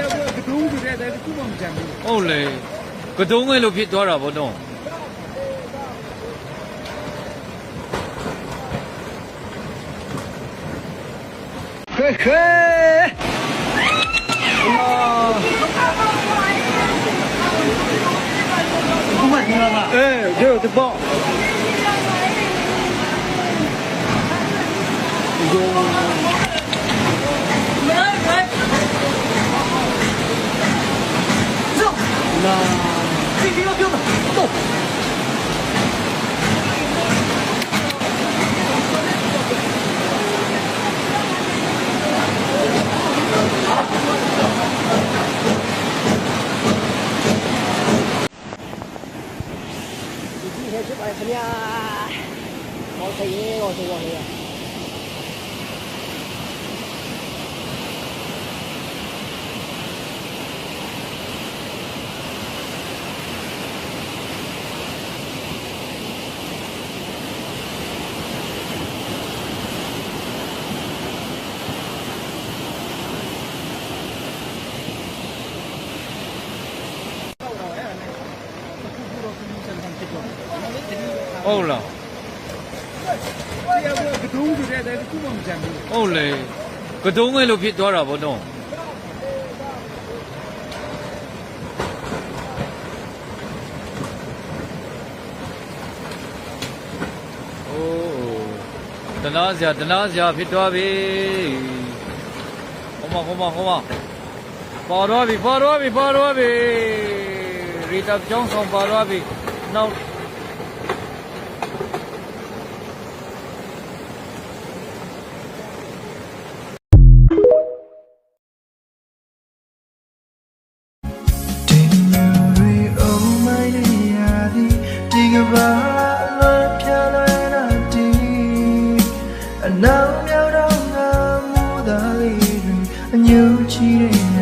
တရားကကတုံးဆိုတဲ့တဲ့ခုမှမကြံဘူးဟုတ်လေကတုံးငယ်လို့ဖြစ်သွားတာဗောတော့ခဲခဲဘုမဒီလာအေးဒီတော့ပေါ့ လာဒီဒီတော့ပြောမှာတော့ဒီဟဲ့ဖြစ်ပါခင်ဗျာဟောသေးရေဟောသေးပါလေ ဟုတ်လားတရားကကတုံးဆိုတဲ့တဲ့ခုမှမကြံဘူးဟုတ်လေကတုံးငယ်လို့ဖြစ်သွားတာဗောတော့အိုးတနာစရာတနာစရာဖြစ်သွားပြီဟောမဟောမဟောမပါတော့ပြီပါတော့ပြီပါတော့ပြီရီတာကြောင်းဆောင်ပါတော့ပြီနောက် အနော